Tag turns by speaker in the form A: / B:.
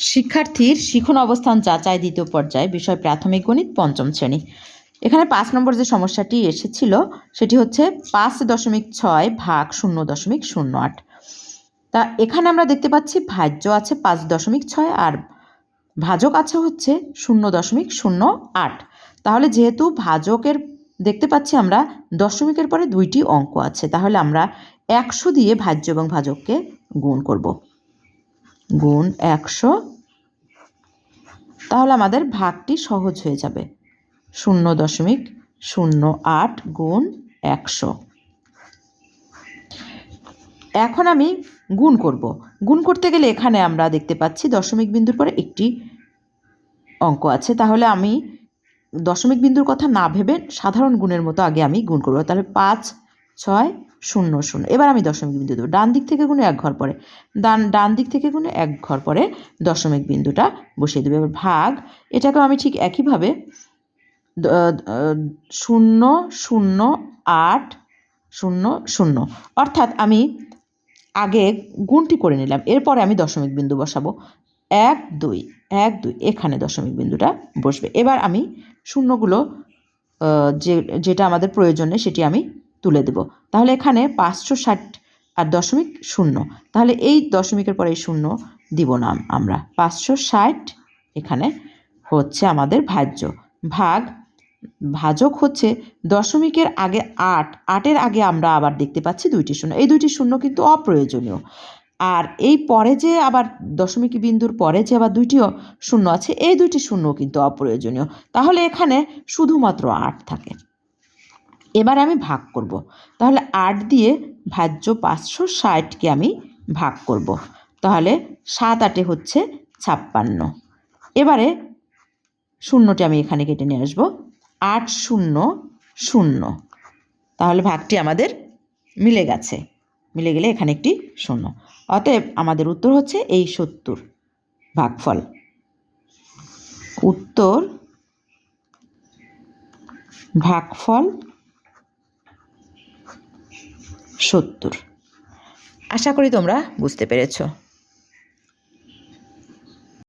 A: শিক্ষার্থীর শিখন অবস্থান যাচাই দ্বিতীয় পর্যায়ে, বিষয় প্রাথমিক গণিত পঞ্চম শ্রেণি। এখানে পাঁচ নম্বর যে সমস্যাটি এসেছিল, সেটি হচ্ছে পাঁচ দশমিক ছয় ভাগ শূন্য দশমিক শূন্য আট। তা এখানে আমরা দেখতে পাচ্ছি ভাজ্য আছে পাঁচ দশমিক ছয় আর ভাজক আছে হচ্ছে শূন্য দশমিক শূন্য আট। তাহলে যেহেতু ভাজকের, দেখতে পাচ্ছি আমরা দশমিকের পরে দুইটি অঙ্ক আছে, তাহলে আমরা একশো দিয়ে ভাজ্য এবং ভাজককে গুণ করব। গুণ একশো, তাহলে আমাদের ভাগটি সহজ হয়ে যাবে। শূন্য দশমিক শূন্য আট গুণ একশো। এখন আমি গুণ করব। গুণ করতে গেলে এখানে আমরা দেখতে পাচ্ছি দশমিক বিন্দুর পরে একটি অঙ্ক আছে। তাহলে আমি দশমিক বিন্দুর কথা না ভেবে সাধারণ গুণের মতো আগে আমি গুণ করব। তাহলে পাঁচ, ছয় শূন্য শূন্য। এবার আমি দশমিক বিন্দু দেবো। ডান দিক থেকে গুণে এক ঘর পরে। ডান ডান দিক থেকে গুণে এক ঘর পরে দশমিক বিন্দুটা বসিয়ে দেবো। এবার ভাগ, এটাকেও আমি ঠিক একইভাবে শূন্য শূন্য, আট, শূন্য শূন্য। অর্থাৎ আমি আগে গুণটি করে নিলাম। এরপরে আমি দশমিক বিন্দু বসাবো। এক, দুই এক, দুই, এখানে দশমিক বিন্দুটা বসবে। এবার আমি শূন্যগুলো যে, যেটা আমাদের প্রয়োজনে সেটি আমি তুলে দেব। তাহলে এখানে পাঁচশো ষাট আর দশমিক শূন্য। তাহলে এই দশমিকের পরে এই শূন্য দিব না আমরা। পাঁচশো ষাট এখানে হচ্ছে আমাদের ভাজ্য। ভাগ, ভাজক হচ্ছে দশমিকের আগে আট। আটের আগে আমরা আবার দেখতে পাচ্ছি দুইটি শূন্য। এই দুইটি শূন্য কিন্তু অপ্রয়োজনীয়। আর এই পরে যে আবার দশমিক বিন্দুর পরে যে আবার দুইটি শূন্য আছে, এই দুইটি শূন্য কিন্তু অপ্রয়োজনীয়। তাহলে এখানে শুধুমাত্র আট থাকে। এবার আমি ভাগ করব। তাহলে আট দিয়ে ভাজ্য পাঁচশো ষাটকে আমি ভাগ করব। তাহলে সাত আটে হচ্ছে ছাপ্পান্ন। এবারে শূন্যটি আমি এখানে কেটে নিয়ে আসব। আট শূন্য শূন্য। তাহলে ভাগটি আমাদের মিলে গেছে। মিলে গেলে এখানে একটি শূন্য। অতএব আমাদের উত্তর হচ্ছে এই সত্তর ভাগফল। উত্তর ভাগফল সত্তর। আশা করি তোমরা বুঝতে পেরেছ।